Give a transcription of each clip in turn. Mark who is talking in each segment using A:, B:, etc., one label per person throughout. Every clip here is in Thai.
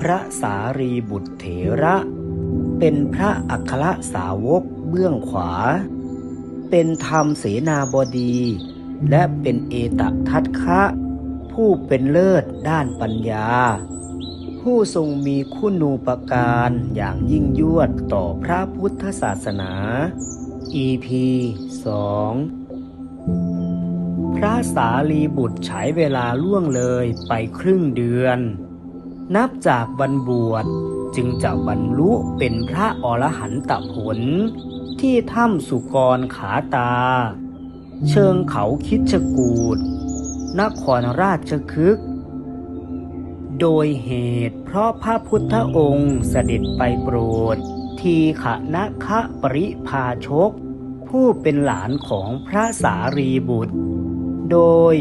A: พระสารีบุตรเถระ เป็นพระอัครสาวกเบื้องขวา เป็นธรรมเสนาบดี และเป็นเอตทัตคะผู้เป็นเลิศด้านปัญญา ผู้ทรงมีคุณูปการอย่างยิ่งยวดต่อพระพุทธศาสนา EP 2 พระสารีบุตรใช้เวลาล่วงเลยไปครึ่งเดือน นับจากวันบวชจึงจะบรรลุเป็นพระอรหันตผล ที่ถ้ำสุกรขาตา เชิงเขาคิดชกูดนครราชคึกโดยเหตุเพราะพระพุทธองค์เสด็จไปโปรด ทีขะนะคะปริพาชก ผู้เป็นหลานของพระสารีบุตร โดย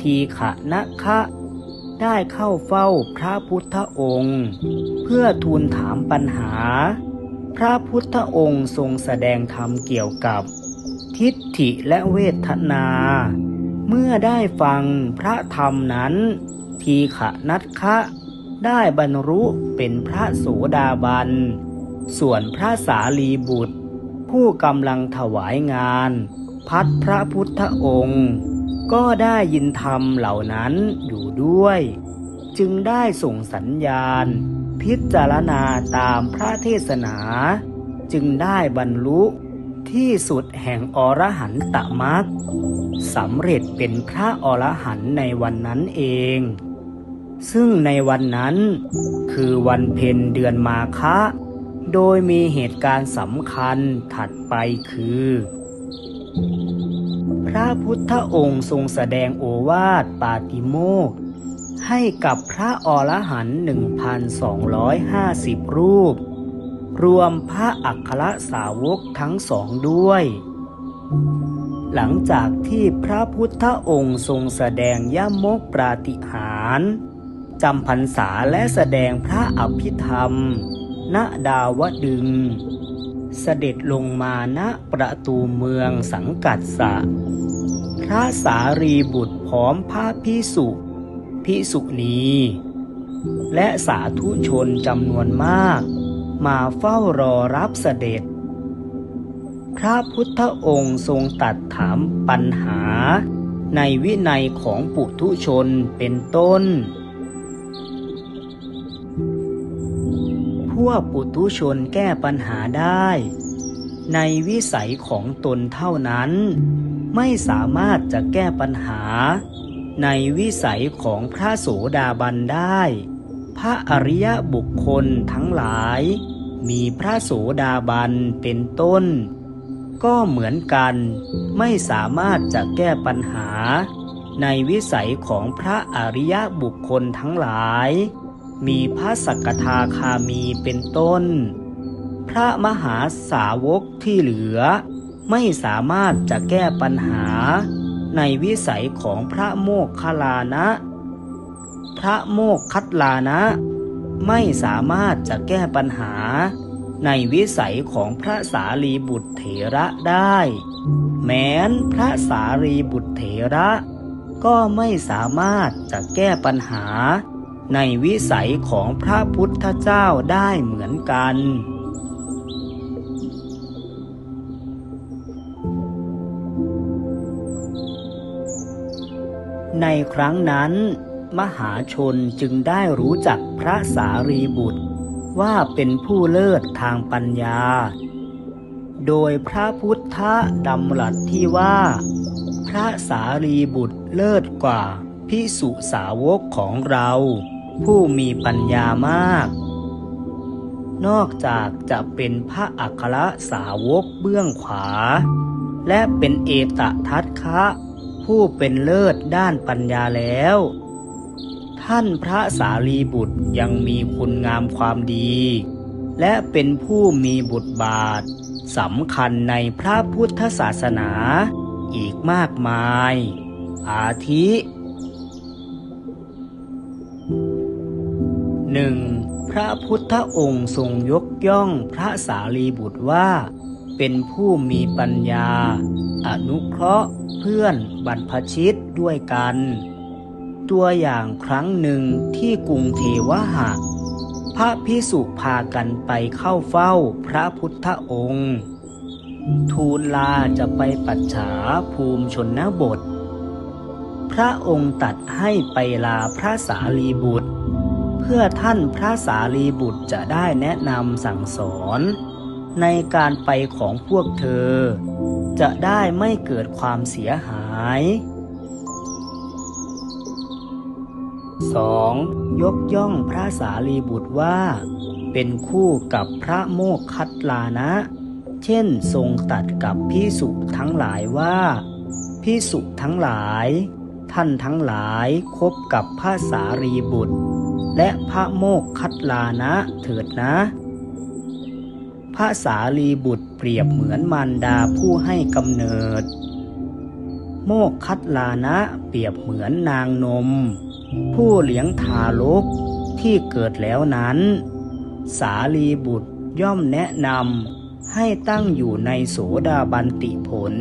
A: ทีขะนะคะ ได้เข้าเฝ้าพระพุทธองค์ เพื่อทูลถามปัญหา พระพุทธองค์ทรงแสดงธรรมเกี่ยวกับ ทิฏฐิและเวทนา เมื่อได้ฟังพระธรรมนั้น ทีขะนัทคะได้บรรลุเป็นพระโสดาบัน ส่วนพระสารีบุตร ผู้กำลังถวายงาน พัดพระพุทธองค์ ก็ได้ยินธรรมเหล่านั้นอยู่ด้วย จึงได้ส่งสัญญาณ พิจารณาตามพระเทศนา จึงได้บรรลุที่สุดแห่งอรหันตมรรคสำเร็จเป็นพระอรหันต์ในวันนั้นเอง ซึ่งในวันนั้นคือวันเพ็ญเดือนมาคะ โดยมีเหตุการณ์สำคัญถัดไปคือ ระพุทธองค์ทรงแสดงโอวาทปาติโมกให้กับพระอรหันต์1,250 รูป รวมพระอัครสาวกทั้งสองด้วย หลังจากที่พระพุทธองค์ทรงแสดงย่ามกปราติหารจำพรรษาและแสดงพระอภิธรรม ณดาวดึง เสด็จลงมาณประตูเมืองสังกัดสะ พระสารีบุตรพร้อมพระพิสุพิสุณีและสาธุชนจำนวนมาก มาเฝ้ารอรับเสด็จ พระพุทธองค์ทรงตัดถามปัญหาในวินัยของปุถุชนเป็นต้น พวกปุถุชนแก้ปัญหาได้ ในวิสัยของตนเท่านั้น ไม่สามารถจะแก้ปัญหา ในวิสัยของพระโสดาบันได้ พระอริยบุคคลทั้งหลาย มีพระโสดาบันเป็นต้น ก็เหมือนกัน ไม่สามารถจะแก้ปัญหา ในวิสัยของพระอริยบุคคลทั้งหลาย มีพระสักทาคามีเป็นต้น พระมหาสาวกที่เหลือ ไม่สามารถจะแก้ปัญหา ในวิสัยของพระโมคคัลลานะ พระโมคคัตลานะ ไม่สามารถจะแก้ปัญหา ในวิสัยของพระสารีบุตรเถระได้ แม้นพระสารีบุตรเถระ ก็ไม่สามารถจะแก้ปัญหา ในวิสัยของพระพุทธเจ้าได้เหมือนกัน ในครั้งนั้น มหาชนจึงได้รู้จักพระสารีบุตรว่าเป็นผู้เลิศทางปัญญา โดยพระพุทธดำรัสที่ว่า พระสารีบุตรเลิศกว่าพิสุสาวกของเรา ผู้มีปัญญามาก นอกจากจะเป็นพระอัครสาวกเบื้องขวา และเป็นเอตทัตคะ ผู้เป็นเลิศด้านปัญญาแล้ว ท่านพระสารีบุตรยังมีคุณงามความดี และเป็นผู้มีบทบาทสำคัญในพระพุทธศาสนาอีกมากมาย อาทิ หนึ่งพระพุทธองค์ทรงยกย่องพระสารีบุตรว่า เป็นผู้มีปัญญา อนุเคราะห์เพื่อนบรรพชิตด้วยกัน ตัวอย่างครั้งหนึ่งที่กรุงเทวหะ พระพิสุพากันไปเข้าเฝ้าพระพุทธองค์ ทูลลาจะไปปัจฉาภูมิชนบท พระองค์ตัดให้ไปลาพระสารีบุตร เพื่อท่านพระสารีบุตรจะได้แนะนำสั่งสอน ในการไปของพวกเธอ จะได้ไม่เกิดความเสียหาย 2. ยกย่องพระสารีบุตรว่า เป็นคู่กับพระโมคคัตลานะ เช่นทรงตัดกับพิสุทั้งหลายว่าพิสุทั้งหลาย ท่านทั้งหลายคบกับพระสารีบุตร และพระโมคคัตลานะเถิดนะ พระสารีบุตรเปรียบเหมือนมารดาผู้ให้กำเนิด โมคคัตลานะเปรียบเหมือนนางนม ผู้เลี้ยงทารกที่เกิดแล้วนั้น สาลีบุตรย่อมแนะนำให้ตั้งอยู่ในโสดาบันติผล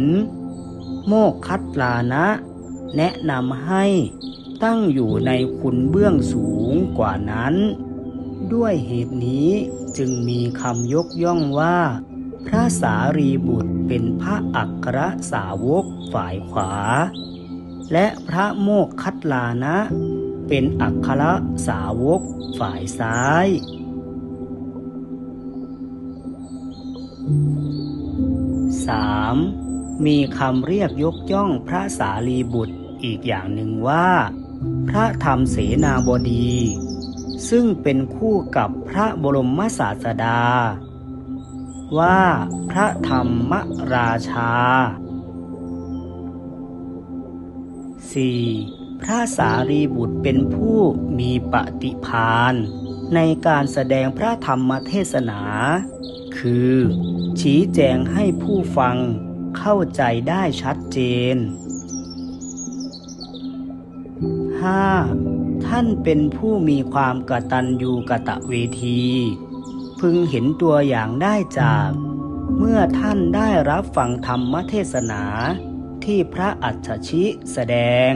A: โมกคัตลานะ แนะนำให้ ตั้งอยู่ในคุณเบื้องสูงกว่านั้น ด้วยเหตุนี้จึงมีคำยกย่องว่า พระสารีบุตรเป็นพระอัครสาวกฝ่ายขวา และพระโมกคัตลานะ เป็นอัครสาวกฝ่ายซ้าย 3. มีคำเรียกยกย่องพระสารีบุตรอีกอย่างหนึ่งว่า พระธรรมเสนาบดี ซึ่งเป็นคู่กับพระบรมศาสดา ว่าพระธรรมราชา 4. พระสารีบุตรเป็นผู้มีปฏิพานในการแสดงพระธรรมเทศนา คือ ชี้แจงให้ผู้ฟังเข้าใจได้ชัดเจน 5. ท่านเป็นผู้มีความกตัญญูกะตะเวที พึงเห็นตัวอย่างได้จาก เมื่อท่านได้รับฟังธรรมเทศนาที่พระอัจฉชิแสดง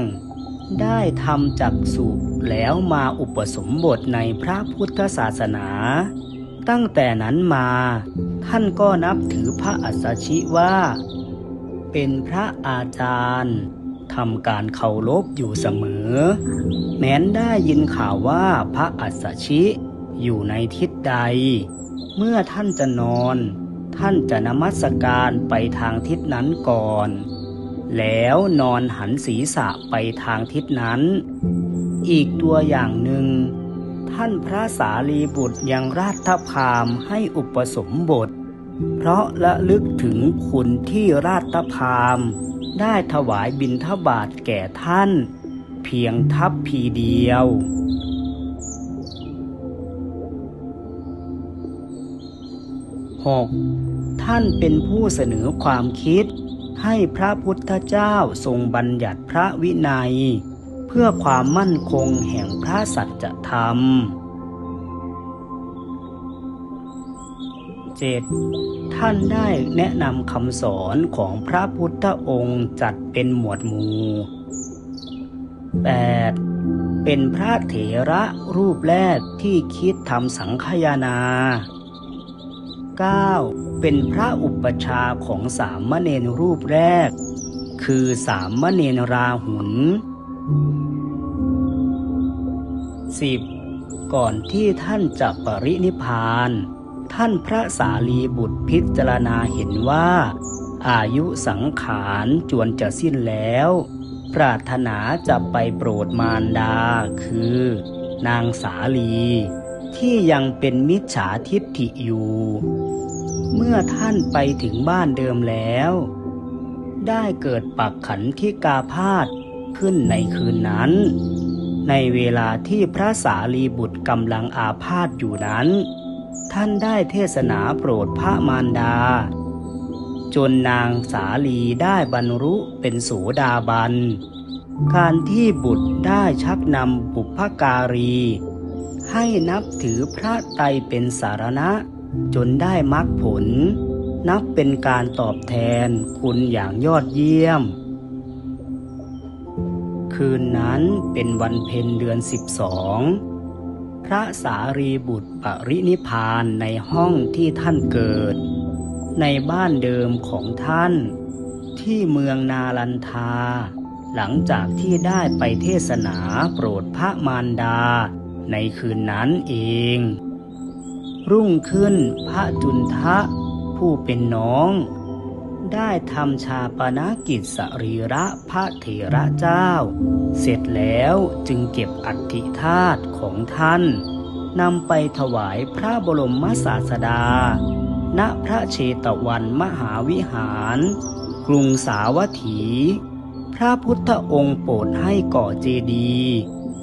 A: ได้ทำจักสุแล้วมาอุปสมบทในพระพุทธศาสนา ตั้งแต่นั้นมา ท่านก็นับถือพระอัสสชิว่า เป็นพระอาจารย์ ทำการเคารพอยู่เสมอ แม้นได้ยินข่าวว่าพระอัสสชิอยู่ในทิศใด เมื่อท่านจะนอน ท่านจะนมัสการไปทางทิศนั้นก่อน แล้วนอนหันศีรษะไปทางทิศนั้น อีกตัวอย่างหนึ่ง ท่านพระสารีบุตรยังราชพามให้อุปสมบท เพราะละลึกถึงคุณที่ราชพาม ได้ถวายบิณฑบาตแก่ท่าน เพียงทัพพีเดียว 6. ท่านเป็นผู้เสนอความคิด ให้พระพุทธเจ้าทรงบัญญัติพระวินัย เพื่อความมั่นคงแห่งพระสัจธรรม 7. ท่านได้แนะนำคำสอนของพระพุทธองค์จัดเป็นหมวดหมู่ 8. เป็นพระเถระรูปแรกที่คิดทำสังฆยานา 9. เป็นพระอุปชาของสามเณรรูปแรก คือสามเณรราหุล 10. ก่อนที่ท่านจะปรินิพาน ท่านพระสารีบุตรพิจารณาเห็นว่า อายุสังขารจวนจะสิ้นแล้ว ปรารถนาจะไปโปรดมารดา คือ นางสาลี ที่ยังเป็นมิจฉาทิฏฐิอยู่ เมื่อท่านไปถึงบ้านเดิมแล้ว ได้เกิดปักขันที่กาพาธขึ้นในคืนนั้น ในเวลาที่พระสารีบุตรกำลังอาพาธอยู่นั้น ท่านได้เทศนาโปรดพระมารดา จนนางสาลีได้บรรลุเป็นโสดาบัน การที่บุตรได้ชักนำบุพการี ให้นับถือพระไตรเป็นสารณะ จนได้มรรคผล นับเป็นการตอบแทนคุณอย่างยอดเยี่ยม คืนนั้นเป็นวันเพ็ญเดือนสิบสอง พระสารีบุตรปรินิพานในห้องที่ท่านเกิด ในบ้านเดิมของท่าน ที่เมืองนาลันทา หลังจากที่ได้ไปเทศนาโปรดพระมารดา ในคืนนั้นเอง รุ่งขึ้นพระจุนทะผู้เป็นน้อง ได้ทำชาปนกิจสรีระพระเถระเจ้า เสร็จแล้วจึงเก็บอัฐิธาตุของท่านนำไปถวายพระบรมศาสดา ณพระเชตวันมหาวิหาร กรุงสาวัตถี พระพุทธองค์โปรดให้ก่อเจดีย์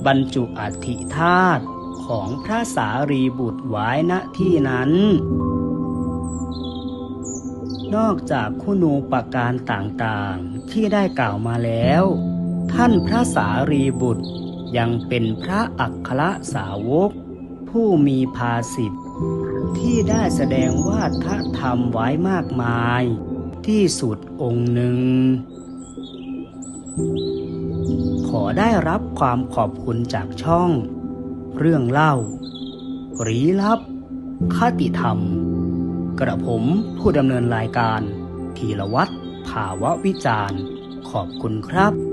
A: บรรจุอัฐิธาตุของพระสารีบุตรไว้ณที่นั้น นอกจากคุณูปการต่างๆ ที่ได้กล่าวมาแล้ว ท่านพระสารีบุตรยังเป็นพระอัครสาวก ผู้มีภาสิทธิ์ที่ได้แสดงวาทธรรมไว้มากมาย ที่สุดองค์หนึ่ง ขอได้รับความขอบคุณจากช่อง เรื่องเล่าหรีลับคติธรรม กระผมผู้ดำเนินรายการ ธีรวัตรภาวะวิจารณ์ ขอบคุณครับ